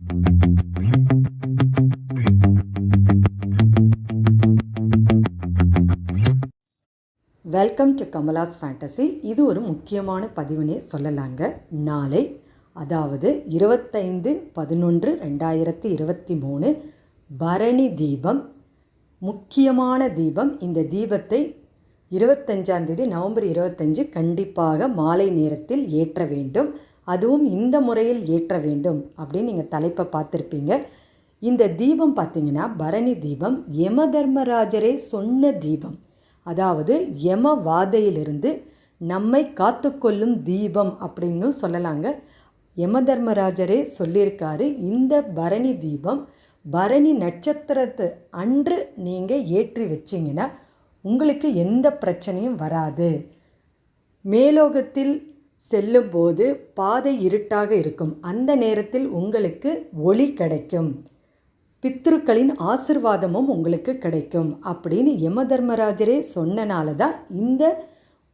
Welcome to Kamala's fantasy இது ஒரு முக்கியமான பதிவுனே சொல்லலாங்க. நாளை அதாவது இருபத்தைந்து பதினொன்று ரெண்டாயிரத்தி இருபத்தி மூணு பரணி தீபம் முக்கியமான தீபம். இந்த தீபத்தை இருபத்தஞ்சாந்தேதி நவம்பர் இருபத்தஞ்சு கண்டிப்பாக மாலை நேரத்தில் ஏற்ற வேண்டும். அதுவும் இந்த முறையில் ஏற்ற வேண்டும் அப்படின்னு நீங்கள் தலைப்பை பார்த்துருப்பீங்க. இந்த தீபம் பார்த்தீங்கன்னா பரணி தீபம் யம தர்மராஜரே சொன்ன தீபம். அதாவது யம வாதையிலிருந்து நம்மை காத்துக்கொள்ளும் தீபம் அப்படின்னு சொல்லலாங்க. யம தர்மராஜரே சொல்லியிருக்காரு இந்த பரணி தீபம் பரணி நட்சத்திரத்து அன்று நீங்கள் ஏற்றி வச்சிங்கன்னா உங்களுக்கு எந்த பிரச்சனையும் வராது. மேலோகத்தில் செல்லும்போது பாதை இருட்டாக இருக்கும். அந்த நேரத்தில் உங்களுக்கு ஒளி கிடைக்கும். பித்ருக்களின் ஆசிர்வாதமும் உங்களுக்கு கிடைக்கும் அப்படின்னு யம தர்மராஜரே சொன்னனால தான் இந்த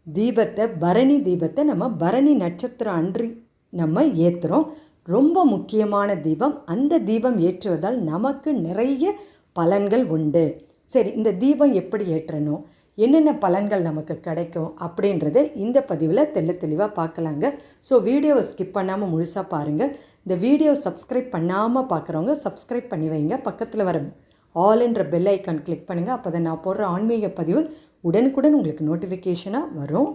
தீபத்தை பரணி தீபத்தை நம்ம பரணி நட்சத்திரம் அன்றி நம்ம ஏற்றுறோம் ரொம்ப முக்கியமான தீபம். அந்த தீபம் ஏற்றுவதால் நமக்கு நிறைய பலன்கள் உண்டு. சரி இந்த தீபம் எப்படி ஏற்றணும்? என்னென்ன பலன்கள் நமக்கு கிடைக்கும் அப்படின்றத இந்த பதிவில் தெல்ல தெளிவாக பார்க்கலாங்க ஸோ வீடியோவை ஸ்கிப் பண்ணாமல் முழுசாக பாருங்கள் இந்த வீடியோ சப்ஸ்கிரைப் பண்ணாமல் பார்க்குறவங்க சப்ஸ்கிரைப் பண்ணி வைங்க. பக்கத்தில் வர ஆல்ன்ற பெல் ஐக்கான் கிளிக் பண்ணுங்கள் அப்போ தான் நான் போடுற ஆன்மீக பதிவு உடனுக்குடன் உங்களுக்கு நோட்டிஃபிகேஷனாக வரும்.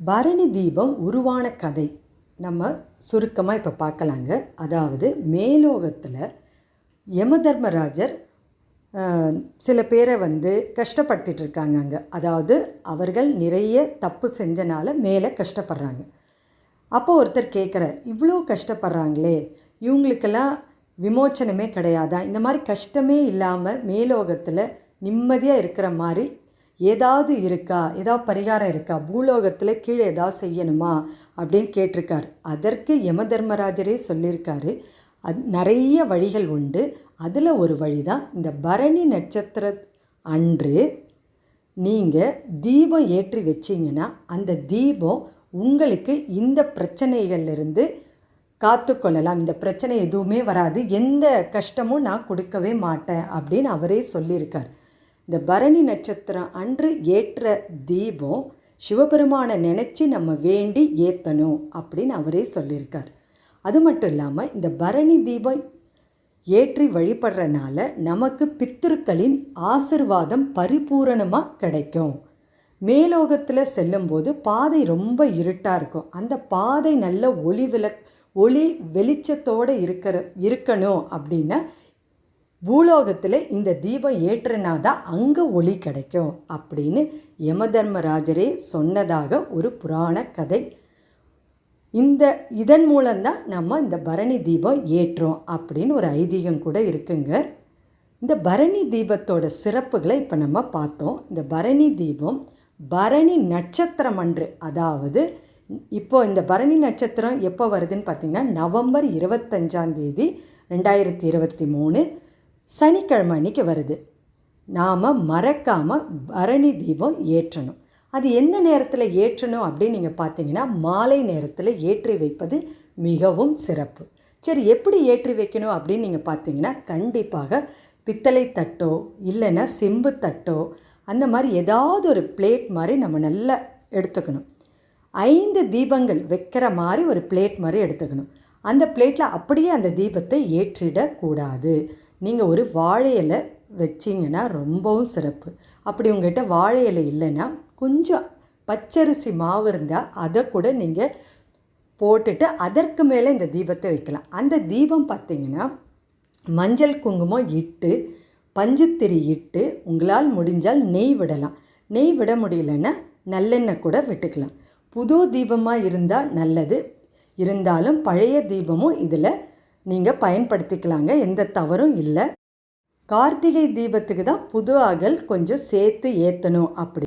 பரணி தீபம் உருவான கதை நம்ம சுருக்கமாக இப்போ பார்க்கலாங்க அதாவது மேலோகத்தில் யமதர்மராஜர் சில பேரை வந்து கஷ்டப்படுத்திட்டு இருக்காங்க அங்கே. அதாவது அவர்கள் நிறைய தப்பு செஞ்சனால மேலே கஷ்டப்படுறாங்க. அப்போ ஒருத்தர் கேட்குறார் இவ்வளோ கஷ்டப்படுறாங்களே இவங்களுக்கெல்லாம் விமோச்சனமே கிடையாதா? இந்த மாதிரி கஷ்டமே இல்லாமல் மேலோகத்தில் நிம்மதியாக இருக்கிற மாதிரி ஏதாவது இருக்கா? ஏதாவது பரிகாரம் இருக்கா? பூலோகத்தில் கீழே ஏதாவது செய்யணுமா? அப்படின்னு கேட்டிருக்கார். அதற்கு யம தர்மராஜரே சொல்லியிருக்காரு. அது நிறைய வழிகள் உண்டு. அதில் ஒரு வழி தான் இந்த பரணி நட்சத்திர அன்று நீங்கள் தீபம் ஏற்றி வச்சிங்கன்னா அந்த தீபம் உங்களுக்கு இந்த பிரச்சனைகள்லேருந்து காத்துக்கொள்ளலாம் இந்த பிரச்சனை எதுவுமே வராது. எந்த கஷ்டமும் நான் கொடுக்கவே மாட்டேன் அப்படின்னு அவரே சொல்லியிருக்கார். இந்த பரணி நட்சத்திரம் அன்று ஏற்ற தீபம் சிவபெருமானை நினச்சி நம்ம வேண்டி ஏற்றணும் அப்படின்னு அவரே சொல்லியிருக்கார். அது மட்டும் இல்லாமல் இந்த பரணி தீபம் ஏற்றி வழிபடுறனால நமக்கு பித்திருக்களின் ஆசிர்வாதம் பரிபூரணமாக கிடைக்கும். மேலோகத்தில் செல்லும்போது பாதை ரொம்ப இருட்டாக இருக்கும். அந்த பாதை நல்ல ஒளி விள ஒளி வெளிச்சத்தோடு இருக்கிற இருக்கணும் அப்படின்னா பூலோகத்தில் இந்த தீபம் ஏற்றுனா தான் அங்கே ஒளி கிடைக்கும் அப்படின்னு யமதர்மராஜரே சொன்னதாக ஒரு புராண கதை இந்த இதன் மூலம்தான் நம்ம இந்த பரணி தீபம் ஏற்றோம் அப்படின்னு ஒரு ஐதீகம் கூட இருக்குங்க. இந்த பரணி தீபத்தோட சிறப்புகளை இப்போ நம்ம பார்த்தோம். இந்த பரணி தீபம் பரணி நட்சத்திரம் அன்று அதாவது இப்போ இந்த பரணி நட்சத்திரம் எப்போ வருதுன்னு பார்த்திங்கன்னா நவம்பர் இருபத்தஞ்சாந்தேதி ரெண்டாயிரத்தி இருபத்தி மூணு சனிக்கிழமை அன்னைக்கு வருது. நாம் மறக்காமல் பரணி தீபம் ஏற்றணும். அது எந்த நேரத்தில் ஏற்றணும் அப்படின்னு நீங்கள் பார்த்தீங்கன்னா மாலை நேரத்தில் ஏற்றி வைப்பது மிகவும் சிறப்பு. சரி எப்படி ஏற்றி வைக்கணும் அப்படின்னு நீங்கள் பார்த்தீங்கன்னா கண்டிப்பாக பித்தளை தட்டோ இல்லைன்னா செம்பு தட்டோ அந்த மாதிரி ஏதாவது ஒரு பிளேட் மாதிரி நம்ம நல்லா எடுத்துக்கணும். ஐந்து தீபங்கள் வைக்கிற மாதிரி ஒரு பிளேட் மாதிரி எடுத்துக்கணும். அந்த பிளேட்டில் அப்படியே அந்த தீபத்தை ஏற்றிடக்கூடாது. நீங்கள் ஒரு வாழை இலை வச்சிங்கன்னா ரொம்பவும் சிறப்பு. அப்படி உங்கள்கிட்ட வாழை இலை இல்லைன்னா கொஞ்சம் பச்சரிசி மாவு இருந்தால் அதை கூட நீங்கள் போட்டுட்டு அதற்கு மேலே இந்த தீபத்தை வைக்கலாம். அந்த தீபம் பார்த்திங்கன்னா மஞ்சள் குங்குமம் இட்டு பஞ்சுத்திரி இட்டு உங்களால் முடிஞ்சால் நெய் விடலாம். நெய் விட முடியலன்னா நல்லெண்ணெய் கூட விட்டுக்கலாம். புது தீபமாக இருந்தால் நல்லது. இருந்தாலும் பழைய தீபமும் இதில் நீங்கள் பயன்படுத்திக்கலாங்க. எந்த தவறும் இல்லை. கார்த்திகை தீபத்துக்கு தான் புது அகல் கொஞ்சம் சேர்த்து ஏற்றணும் அப்படி.